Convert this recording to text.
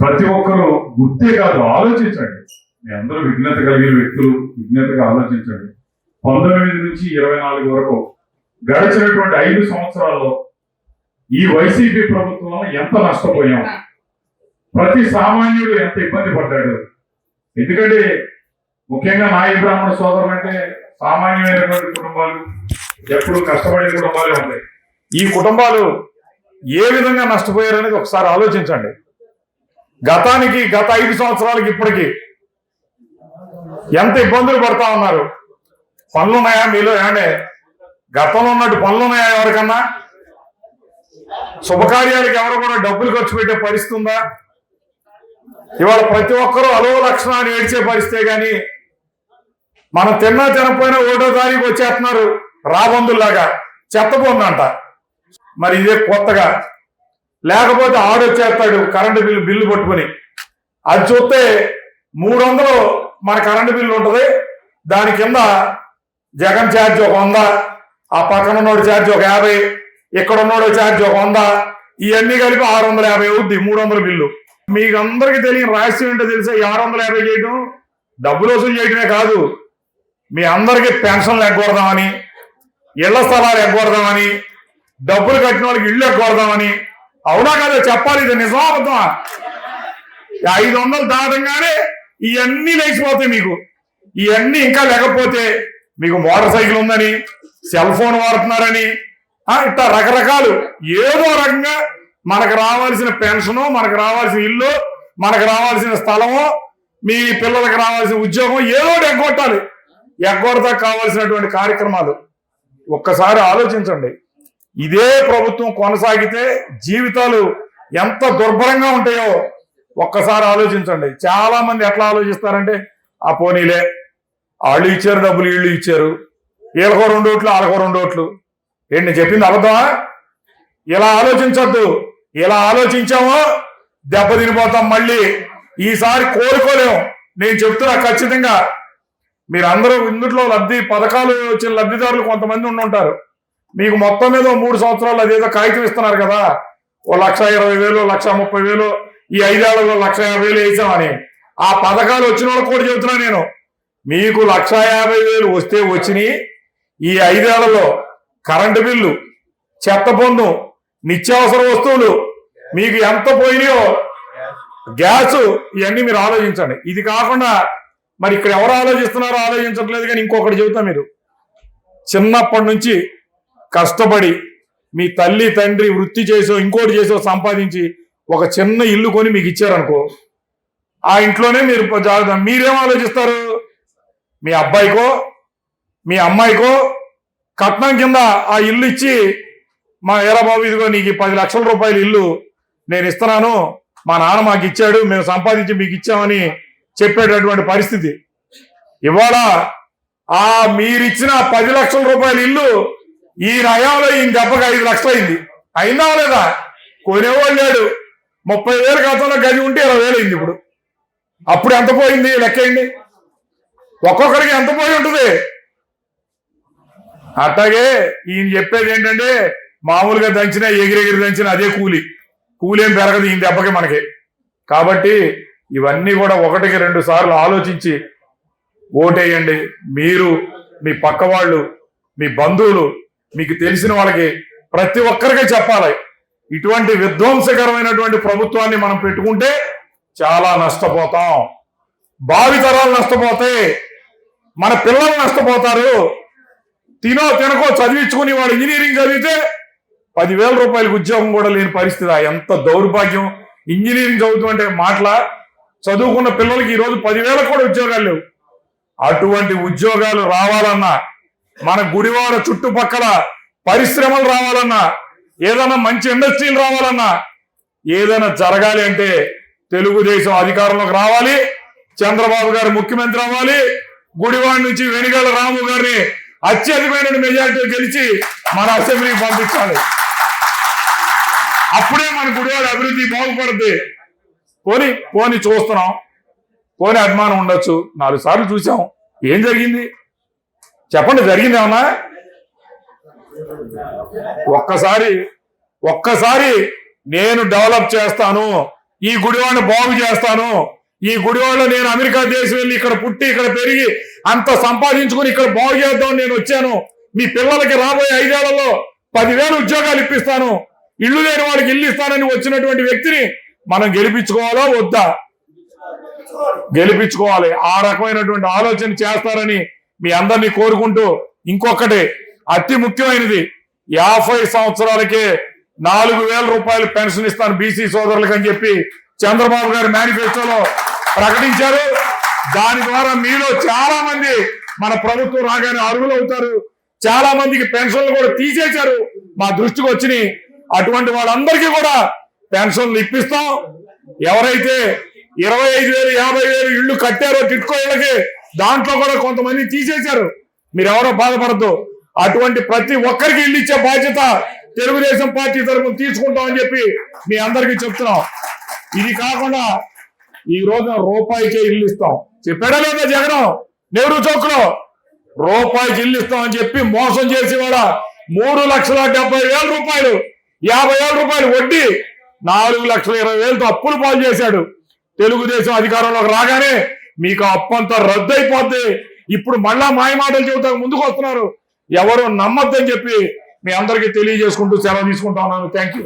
ప్రతి ఒక్కరూ గుర్తే కాదు ఆలోచించండి. మీ అందరూ విఘ్నత కలిగిన వ్యక్తులు విఘ్నతగా ఆలోచించండి. పంతొమ్మిది నుంచి ఇరవై నాలుగు వరకు గడిచినటువంటి ఐదు సంవత్సరాల్లో ఈ వైసీపీ ప్రభుత్వం ఎంత నష్టపోయాం? ప్రతి సామాన్యుడు ఎంత ఇబ్బంది పడ్డాడు? ఎందుకంటే ముఖ్యంగా నాయ బ్రాహ్మణ సోదరులు అంటే సామాన్యమైనటువంటి కుటుంబాలు ఎప్పుడు కష్టపడే కుటుంబాలే ఉంటాయి. ఈ కుటుంబాలు ఏ విధంగా నష్టపోయారనేది ఒకసారి ఆలోచించండి. గతానికి గత ఐదు సంవత్సరాలకి ఇప్పటికి ఎంత ఇబ్బందులు పడతా ఉన్నారు? పనులు ఉన్నాయా మీలో ఏమంటే గతంలో ఉన్నట్టు పనులు ఉన్నాయా ఎవరికన్నా? శుభకార్యాలకు ఎవరు కూడా డబ్బులు ఖర్చు పెట్టే పరిస్థితి ఉందా? ఇవాళ ప్రతి ఒక్కరూ అలో లక్షణాన్ని ఏడ్చే పరిస్థితే గాని మనం తిన్నా తినపోయినా ఒకటో తారీఖు వచ్చేస్తున్నారు రాబందుల్లాగా. చెత్త పొందంట. మరి ఇదే కొత్తగా లేకపోతే ఆడొచ్చేస్తాడు కరెంటు బిల్లు బిల్లు పట్టుకొని. అది చూస్తే మూడు వందలు మన కరెంటు బిల్లు ఉంటుంది. దాని కింద జగన్ ఛార్జ్ ఒక వంద ఆ పక్కన ఉన్నోడు ఛార్జ్ ఒక యాభై ఇక్కడ ఉన్నోడు ఛార్జ్ ఒక వంద ఇవన్నీ కలిపి ఆరు వందల యాభై అవుద్ది మూడు వందల బిల్లు. మీకు అందరికీ తెలియని రహస్యం ఏంటో తెలిసే? ఈ ఆరు వందల యాభై చేయడం డబ్బులు వసూలు చేయడమే కాదు. మీ అందరికీ పెన్షన్లు ఎగ్గొడదామని ఇళ్ళ స్థలాలు ఎగ్గొడదామని డబ్బులు కట్టిన వాళ్ళకి ఇల్లు ఎగ్గొడదామని అవునా కదా చెప్పాలి ఇది నిజమాబద్ధమా ఐదు వందలు దాటంగానే ఇవన్నీ లేచిపోతాయి మీకు. ఇవన్నీ ఇంకా లేకపోతే మీకు మోటార్ సైకిల్ ఉందని సెల్ ఫోన్ వాడుతున్నారని ఇట్లా రకరకాలు. ఏదో రకంగా మనకు రావాల్సిన పెన్షను మనకు రావాల్సిన ఇల్లు మనకు రావాల్సిన స్థలము మీ పిల్లలకు రావాల్సిన ఉద్యోగం ఏదో ఎగ్గొట్టాలి. ఎగ్గొడతా కావాల్సినటువంటి కార్యక్రమాలు. ఒక్కసారి ఆలోచించండి. ఇదే ప్రభుత్వం కొనసాగితే జీవితాలు ఎంత దుర్భరంగా ఉంటాయో ఒక్కసారి ఆలోచించండి. చాలా మంది ఎట్లా ఆలోచిస్తారంటే ఆ పోనీలే వాళ్ళు ఇచ్చారు డబ్బులు వీళ్ళు ఇచ్చారు. వీళ్ళకో రెండు ఓట్లు వాళ్ళకో రెండు ఓట్లు. ఏంటి చెప్పింది అబద్ధమా? ఇలా ఆలోచించద్దు. ఇలా ఆలోచించామో దెబ్బ తినిపోతాం మళ్ళీ. ఈసారి కోరుకోలేము నేను చెప్తున్నా ఖచ్చితంగా. మీరందరూ ఇందులో లబ్ధి పథకాలు వచ్చిన లబ్ధిదారులు కొంతమంది ఉండి ఉంటారు మీకు మొత్తం మీద మూడు సంవత్సరాలు అదేదో కాగితం ఇస్తున్నారు కదా. ఓ లక్ష ఇరవై వేలు లక్ష ముప్పై వేలు ఈ ఐదేళ్ళలో లక్ష యాభై వేలు వేసామని. ఆ పథకాలు వచ్చిన వాళ్ళకి కూడా చెబుతున్నా నేను. మీకు లక్ష యాభై వేలు వస్తే వచ్చినాయి ఈ ఐదేళ్ళలో కరెంటు బిల్లు చెత్త పన్ను నిత్యావసర వస్తువులు మీకు ఎంత పోయినాయో గ్యాస్ ఇవన్నీ మీరు ఆలోచించండి. ఇది కాకుండా మరి ఇక్కడ ఎవరు ఆలోచిస్తున్నారో ఆలోచించట్లేదు కానీ ఇంకొకటి చెబుతా మీరు. చిన్నప్పటి నుంచి కష్టపడి మీ తల్లి తండ్రి వృత్తి చేసో ఇంకోటి చేసో సంపాదించి ఒక చిన్న ఇల్లు కొని మీకు ఇచ్చారనుకో ఆ ఇంట్లోనే మీరు జాగ్రత్త మీరేం ఆలోచిస్తారు? మీ అబ్బాయికో మీ అమ్మాయికో కట్నం కింద ఆ ఇల్లు ఇచ్చి మా ఏరా బాబు ఇదిగో నీకు పది లక్షల రూపాయల ఇల్లు నేను ఇస్తున్నాను మా నాన్న మాకు ఇచ్చాడు మేము సంపాదించి మీకు ఇచ్చామని చెప్పేటటువంటి పరిస్థితి. ఇవాళ ఆ మీరిచ్చిన పది లక్షల రూపాయల ఇల్లు ఈ నయంలో ఈయన దెబ్బకి ఐదు లక్షలు అయింది అయిందా లేదా? కొనేవాడు లేడు. ముప్పై వేలు ఖాతాలో గది ఉంటే ఇరవై వేలు అయింది ఇప్పుడు. అప్పుడు ఎంత పోయింది? లెక్కేయండి ఒక్కొక్కరికి ఎంత పోయి ఉంటుంది? అట్లాగే ఈయన చెప్పేది ఏంటంటే మామూలుగా దంచిన ఎగిరెగిరి దంచిన అదే కూలి. కూలి ఏం పెరగదు ఈయన దెబ్బకి మనకి. కాబట్టి ఇవన్నీ కూడా ఒకటికి రెండు సార్లు ఆలోచించి ఓటేయండి. మీరు మీ పక్క వాళ్ళు మీ బంధువులు మీకు తెలిసిన వాళ్ళకి ప్రతి ఒక్కరికి చెప్పాలి. ఇటువంటి విధ్వంసకరమైనటువంటి ప్రభుత్వాన్ని మనం పెట్టుకుంటే చాలా నష్టపోతాం. భావితరాలు నష్టపోతే మన పిల్లలు నష్టపోతారు. తినో తినకో చదివించుకుని వాడు ఇంజనీరింగ్ చదివితే పదివేల రూపాయలకు ఉద్యోగం కూడా లేని పరిస్థితి. ఆ ఎంత దౌర్భాగ్యం. ఇంజనీరింగ్ చదువుతుంటే మాటల చదువుకున్న పిల్లలకి ఈరోజు పదివేలకు కూడా ఉద్యోగాలు లేవు. అటువంటి ఉద్యోగాలు రావాలన్నా మన గుడివాడ చుట్టుపక్కల పరిశ్రమలు రావాలన్నా ఏదైనా మంచి ఇండస్ట్రీలు రావాలన్నా ఏదైనా జరగాలి అంటే తెలుగుదేశం అధికారంలోకి రావాలి చంద్రబాబు గారు ముఖ్యమంత్రి అవ్వాలి గుడివాడ నుంచి వెనుగల రాము గారిని అత్యధికమైన మెజార్టీ గెలిచి మన అసెంబ్లీకి పంపించాలి. అప్పుడే మన గుడివాడ అభివృద్ధి బాగుపడుద్ది. పోని పోని చూస్తున్నాం. పోని అభిమానం ఉండొచ్చు. నాలుగు సార్లు చూసాం ఏం జరిగింది? చెప్పండి జరిగింది ఏమన్నా ఒక్కసారి ఒక్కసారి నేను డెవలప్ చేస్తాను ఈ గుడివాడిని బాగు చేస్తాను ఈ గుడివాడలో నేను అమెరికా దేశం వెళ్ళి ఇక్కడ పుట్టి ఇక్కడ పెరిగి అంత సంపాదించుకుని ఇక్కడ బాగు చేద్దాం నేను వచ్చాను. మీ పిల్లలకి రాబోయే ఐదేళ్ళలో పదివేలు ఉద్యోగాలు ఇప్పిస్తాను. ఇల్లు లేని వాళ్ళకి ఇల్లు ఇస్తానని వచ్చినటువంటి వ్యక్తిని మనం గెలిపించుకోవాలా వద్దా? గెలిపించుకోవాలి. ఆ రకమైనటువంటి ఆలోచన చేస్తారని మీ అందరినీ కోరుకుంటూ ఇంకొకటి అతి ముఖ్యమైనది యాభై సంవత్సరాలకే నాలుగు వేల రూపాయలు పెన్షన్ ఇస్తాను బీసీ సోదరులకు అని చెప్పి చంద్రబాబు గారి మేనిఫెస్టోలో ప్రకటించారు. దాని ద్వారా మీలో చాలా మంది మన ప్రభుత్వం రాగానే అరుగులు అవుతారు. చాలా మందికి పెన్షన్లు కూడా తీసేశారు. మా దృష్టికి వచ్చినాయి. అటువంటి వాళ్ళందరికీ కూడా పెన్షన్లు ఇప్పిస్తాం. ఎవరైతే ఇరవై ఐదు వేలు యాభై వేలు ఇళ్ళు కట్టారో టిట్కో ఇళ్ళకి దాంట్లో కూడా కొంతమంది తీసేశారు. మీరు ఎవరో బాధపడద్దు. అటువంటి ప్రతి ఒక్కరికి ఇల్లు ఇచ్చే బాధ్యత తెలుగుదేశం పార్టీ తరఫున తీసుకుంటామని చెప్పి మీ అందరికీ చెప్తున్నాం. ఇది కాకుండా ఈ రోజున రూపాయికే ఇల్లు ఇస్తాం. చెప్పాడా లేదా జగనం? నెహ్రూ చౌక్లో రూపాయికి ఇల్లు ఇస్తామని చెప్పి మోసం చేసి కూడా మూడు లక్షల డెబ్బై వేల రూపాయలు యాభై వేల రూపాయలు వడ్డీ నాలుగు లక్షల ఇరవై వేలతో అప్పులు పాలు చేశాడు. తెలుగుదేశం అధికారంలోకి రాగానే మీకు అప్పంతా రద్దు అయిపోద్ది ఇప్పుడు మళ్ళా మాయమాటలు చెబుతా ముందుకు వస్తున్నారు. ఎవరు నమ్మద్దని చెప్పి మీ అందరికీ తెలియజేసుకుంటూ సెలవు తీసుకుంటా ఉన్నాను. Thank you